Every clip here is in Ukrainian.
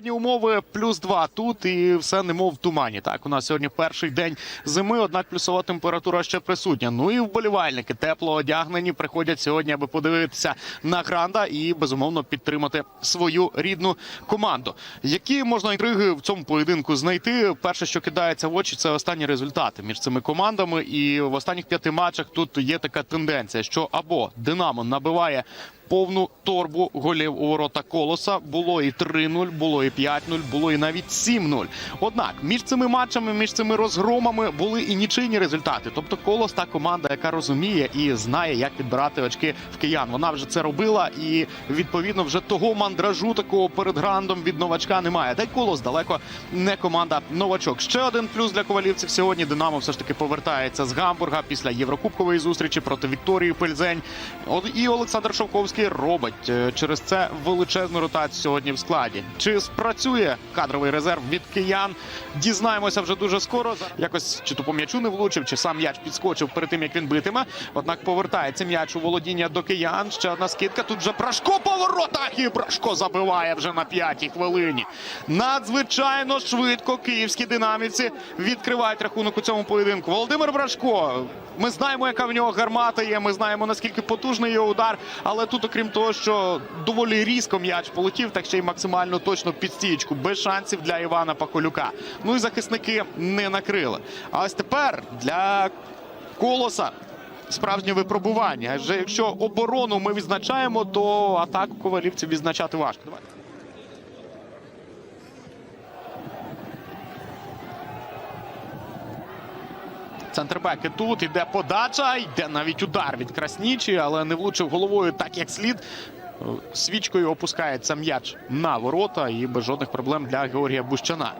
Погодні умови плюс два тут і все немов в тумані. Так, у нас сьогодні перший день зими, однак плюсова температура ще присутня. Ну і вболівальники тепло одягнені приходять сьогодні, аби подивитися на гранда і безумовно підтримати свою рідну команду. Які можна інтриги в цьому поєдинку знайти? Перше, що кидається в очі, це останні результати між цими командами. І в останніх п'яти матчах тут є така тенденція, що або Динамо набиває повну торбу голів у ворота колоса. Було і 3-0, було і 5-0, було і навіть 7-0. Однак між цими матчами, між цими розгромами були і нічийні результати. Тобто колос та команда, яка розуміє і знає, як підбирати очки в киян. Вона вже це робила, і відповідно вже того мандражу такого перед грандом від новачка немає. Та й колос далеко не команда новачок. Ще один плюс для ковалівців сьогодні. Динамо все ж таки повертається з Гамбурга після єврокубкової зустрічі проти Вікторії Пельзень. І Олександр Шовковський робить е, через це величезну ротацію сьогодні в складі. Чи спрацює кадровий резерв від киян? Дізнаємося вже дуже скоро. Якось чи то по м'ячу не влучив, чи сам м'яч підскочив перед тим, як він битиме. Однак повертається м'яч у володіння до киян. Ще одна скидка. Тут же Брашко по воротах і Брашко забиває вже на п'ятій хвилині. Надзвичайно швидко київські динамівці відкривають рахунок у цьому поєдинку. Володимир Брашко. Ми знаємо, яка в нього гармата є. Ми знаємо наскільки потужний його удар. Але тут, окрім того, що доволі різко м'яч полетів, так ще й максимально точно під стічку, без шансів для Івана Паколюка. Ну і захисники не накрили. А ось тепер для колоса. Справжнє випробування. Адже якщо оборону ми відзначаємо, то атаку ковалівців відзначати важко. Центрбеки тут іде подача, йде навіть удар від Краснічі, але не влучив головою так, як слід. Свічкою опускається м'яч на ворота і без жодних проблем для Георгія Бущана.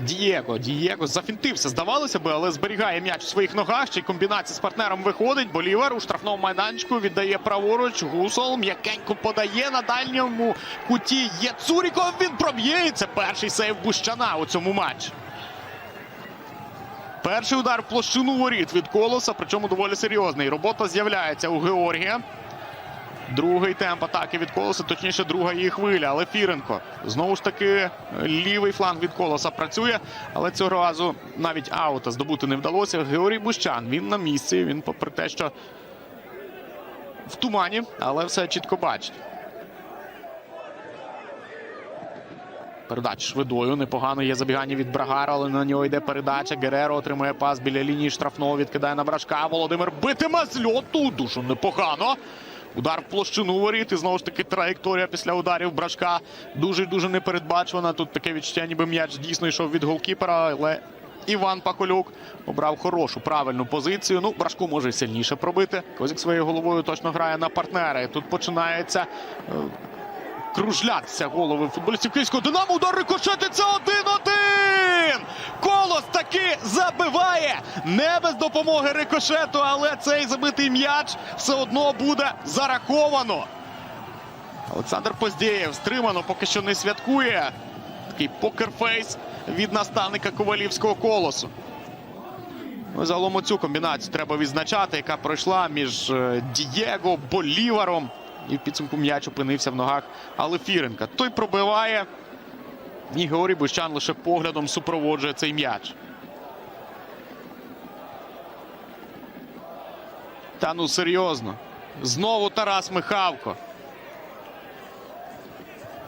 Дієго, Дієго зафінтився, здавалося би, але зберігає м'яч у своїх ногах. Ще й комбінація з партнером виходить. Болівер у штрафному майданчику віддає праворуч. Гусол м'якенько подає на дальньому куті. Є Цуріков. Він проб'є. І це перший сейв Бущана у цьому матчі. Перший удар в площину воріт від колоса, причому доволі серйозний. Робота з'являється у Георгія. Другий темп атаки від колоса, точніше, друга її хвиля. Але Фіренко знову ж таки лівий фланг від колоса працює, але цього разу навіть аута здобути не вдалося. Георгій Бущан він на місці. Він, попри те, що в тумані, але все чітко бачить. Передача швидою. Непогано є забігання від Брагара, але на нього йде передача. Гереро отримує пас біля лінії штрафного. Відкидає на брашка. Володимир битиме з льоту. Дуже непогано. Удар в площину воріт. І знову ж таки траєкторія після ударів брашка дуже дуже непередбачувана. Тут таке відчуття, ніби м'яч дійсно йшов від голкіпера, але Іван Паколюк обрав хорошу правильну позицію. Ну, брашку може сильніше пробити. Козік своєю головою точно грає на партнера. І тут починається. Кружлятися голови футболістів Київського Динамо. Удар рикошетиться 1-1! Колос таки забиває. Не без допомоги рикошету, але цей забитий м'яч все одно буде зараховано. Олександр Поздєєв стримано поки що не святкує. Такий покерфейс від наставника ковалівського колосу. Ну, загалом цю комбінацію треба відзначати, яка пройшла між е, Дієго, Боліваром. І в підсумку м'яч опинився в ногах Алефіренка. Той пробиває. І Георгій Бущан лише поглядом супроводжує цей м'яч. Та ну серйозно. Знову Тарас Михавко.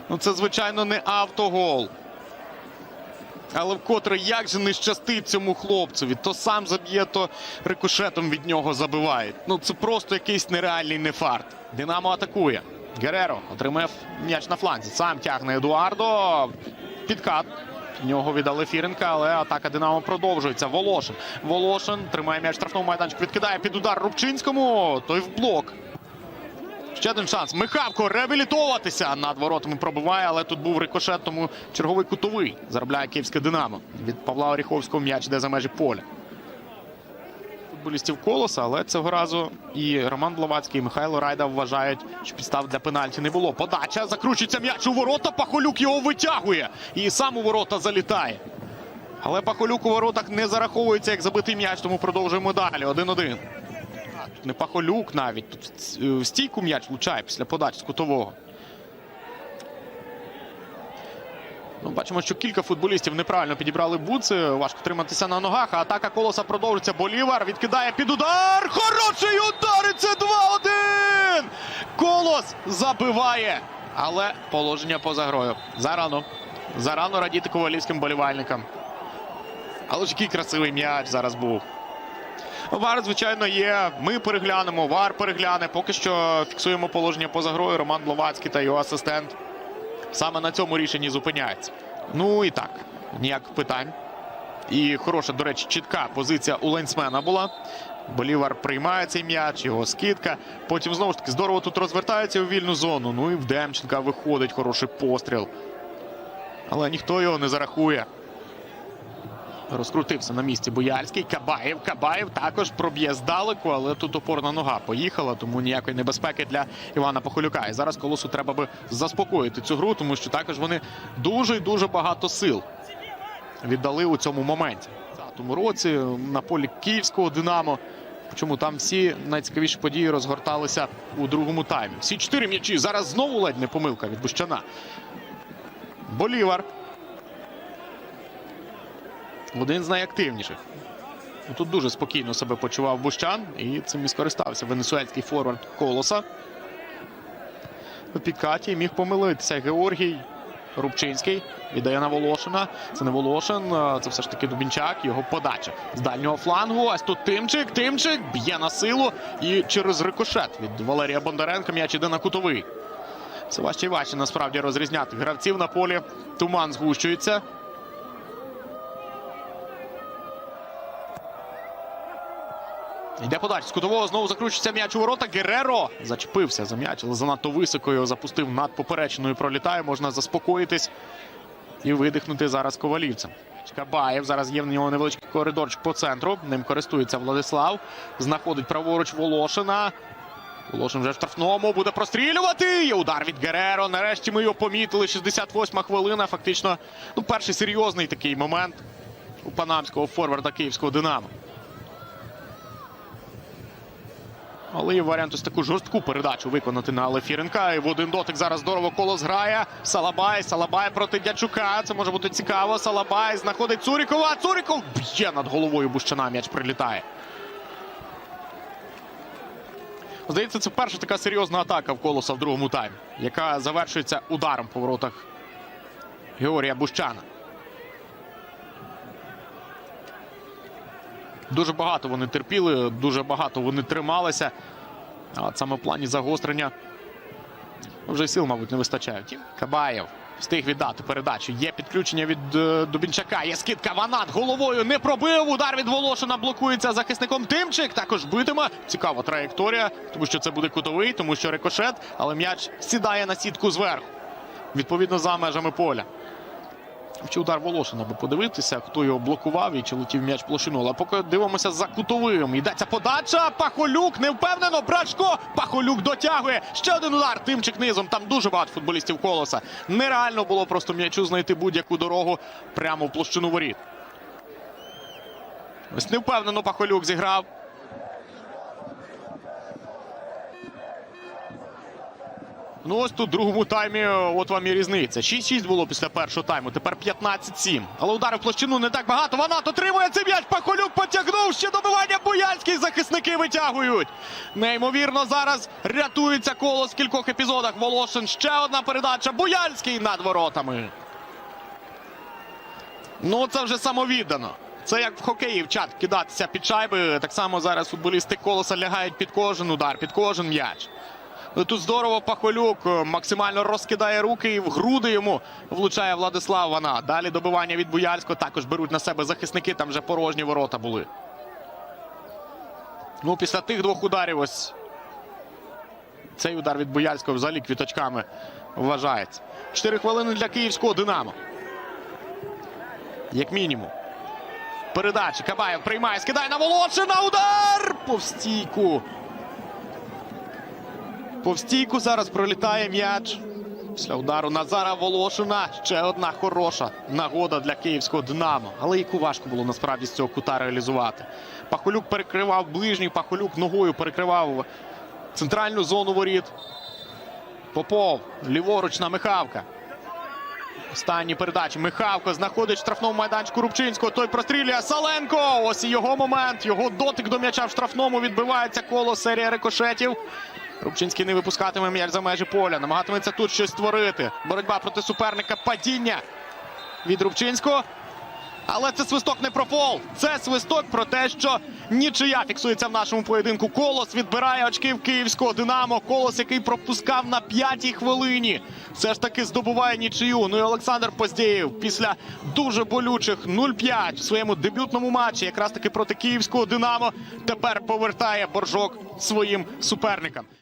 Ну, це, звичайно, не автогол. Але вкотре як же не щастить цьому хлопцеві. То сам заб'є, то рикошетом від нього забивають. Ну це просто якийсь нереальний нефарт. Динамо атакує. Гереро отримав м'яч на фланзі. Сам тягне Едуардо. Підкат. Нього віддали Фіренка, але атака Динамо продовжується. Волошин. Волошин тримає м'яч в штрафному майданчику. Відкидає під удар Рубчинському. Той в блок. Ще один шанс. Михавко реабілітовуватися над воротами пробиває, але тут був рикошет, тому черговий кутовий заробляє київське Динамо. Від Павла Оріховського м'яч йде за межі поля. Футболістів колоса, але цього разу і Роман Блавацький, і Михайло Райда вважають, що підстав для пенальті не було. Подача закручується м'яч у ворота. Пахолюк його витягує і сам у ворота залітає. Але Пахолюк у воротах не зараховується як забитий м'яч, тому продовжуємо далі. 1-1. Не Пахолюк навіть. Тут в стійку м'яч влучає після подачі з кутового. Ну, бачимо, що кілька футболістів неправильно підібрали буци. Важко триматися на ногах. А атака колоса продовжується. Болівар відкидає під удар. Хороший удар! І це 2-1! Колос забиває. Але положення поза грою. Зарано. Зарано радіти ковалівським болівальникам. Але ж який красивий м'яч зараз був. Вар, звичайно, є. Ми переглянемо. Вар перегляне. Поки що фіксуємо положення поза грою. Роман Бловацький та його асистент саме на цьому рішенні зупиняється. Ну і так, ніяких питань. І хороша, до речі, чітка позиція у лайнсмена була. Болівар приймає цей м'яч, його скидка. Потім знову ж таки здорово тут розвертається у вільну зону. Ну і в Демченка виходить хороший постріл. Але ніхто його не зарахує. Розкрутився на місці Бояльський. Кабаєв. Кабаєв також проб'є здалеку, але тут опорна нога поїхала, тому ніякої небезпеки для Івана Похолюка. І зараз колосу треба би заспокоїти цю гру, тому що також вони дуже і дуже багато сил віддали у цьому моменті. В тому році на полі київського Динамо. Чому там всі найцікавіші події розгорталися у другому таймі. Всі чотири м'ячі. Зараз знову ледь не помилка від Бущана. Болівар. Один з найактивніших. Ну, Тут дуже спокійно себе почував Бущан. І цим і скористався венесуельський форвард Колоса. У підкаті міг помилитися Георгій Рубчинський. Віддає на Волошина. Це не Волошин, це все ж таки Дубінчак. Його подача з дальнього флангу. Ось тут Тимчик. Тимчик б'є на силу. І через рикошет від Валерія Бондаренка м'яч іде на кутовий. Все важче і важче насправді розрізняти гравців на полі. Туман згущується. Йде подача з кутового. Знову закручується м'яч у ворота. Гереро зачепився за м'яч, але занадто високо його запустив над поперечною. Пролітає. Можна заспокоїтись і видихнути зараз ковалівцем. Кабаєв. Зараз є в нього невеличкий коридорчик по центру. Ним користується Владислав. Знаходить праворуч Волошина. Волошин вже в штрафному буде прострілювати. Є удар від Гереро. Нарешті ми його помітили. 68 хвилина. Фактично, ну, перший серйозний такий момент у панамського форварда київського Динамо. Але є варіант ось таку жорстку передачу виконати на Лефіренка. І в один дотик зараз здорово колос грає. Салабай, Салабай проти Дячука. Це може бути цікаво. Салабай знаходить Цурікова. Цуріков б'є над головою Бущана. М'яч прилітає. Здається, це перша така серйозна атака в колоса в другому таймі, яка завершується ударом по воротах Георгія Бущана. Дуже багато вони терпіли, дуже багато вони трималися. А от саме в плані загострення вже сил, мабуть, не вистачає. Втім, Кабаєв встиг віддати передачу. Є підключення від е, Дубінчака. Є скидка Ванат головою не пробив. Удар від Волошина блокується захисником Тимчик. Також битиме. Цікава траєкторія, тому що це буде кутовий, тому що рикошет, але м'яч сідає на сітку зверху. Відповідно за межами поля. Чи удар Волошина, аби подивитися, хто його блокував і чи летів м'яч площину. Але поки дивимося за кутовим. Йдеться подача. Пахолюк не впевнено. Брачко. Пахолюк дотягує. Ще один удар. Тимчик низом. Там дуже багато футболістів колоса. Нереально було просто м'ячу знайти будь-яку дорогу прямо в площину воріт. Ось невпевнено Пахолюк зіграв. Ну ось тут в другому таймі, от вам і різниця. 6-6 було після першого тайму, тепер 15-7. Але ударив в площину не так багато. Ванат отримує цей м'яч. Пахолюк потягнув. Ще добивання Буяльський. Захисники витягують. Неймовірно, зараз рятується коло в кількох епізодах. Волошин. Ще одна передача. Буяльський над воротами. Ну, це вже самовіддано. Це як в хокеї вчать кидатися під шайби. Так само зараз футболісти колоса лягають під кожен удар, під кожен м'яч. Тут здорово Пахолюк е, максимально розкидає руки і в груди йому влучає Владислав Вана. Далі добивання від Буяльського також беруть на себе захисники. Там вже порожні ворота були. Ну, після тих двох ударів ось цей удар від Буяльського взагалі квіточками вважається. Чотири хвилини для київського Динамо. Як мінімум. Передача Кабаєв приймає, скидає на Волошина. Удар! Повстійку. Повстійку зараз пролітає м'яч. Після удару Назара Волошина. Ще одна хороша нагода для київського Динамо. Але яку важко було насправді з цього кута реалізувати. Пахолюк перекривав ближній, Пахолюк ногою перекривав центральну зону воріт. Попов. Ліворуч на Михавка. Останні передачі. Михавко знаходить штрафному майданчику Рубчинського. Той прострілює Саленко. Ось і його момент. Його дотик до м'яча в штрафному відбивається коло серія рикошетів. Рубчинський не випускатиме м'яч за межі поля. Намагатиметься тут щось створити. Боротьба проти суперника. Падіння від Рубчинського. Але це свисток не про фол. Це свисток про те, що нічия фіксується в нашому поєдинку. Колос відбирає очки в київського Динамо. Колос, який пропускав на п'ятій хвилині. Все ж таки здобуває нічию. Ну і Олександр Поздєєв після дуже болючих 0-5 в своєму дебютному матчі, якраз таки проти київського Динамо, тепер повертає боржок своїм суперникам.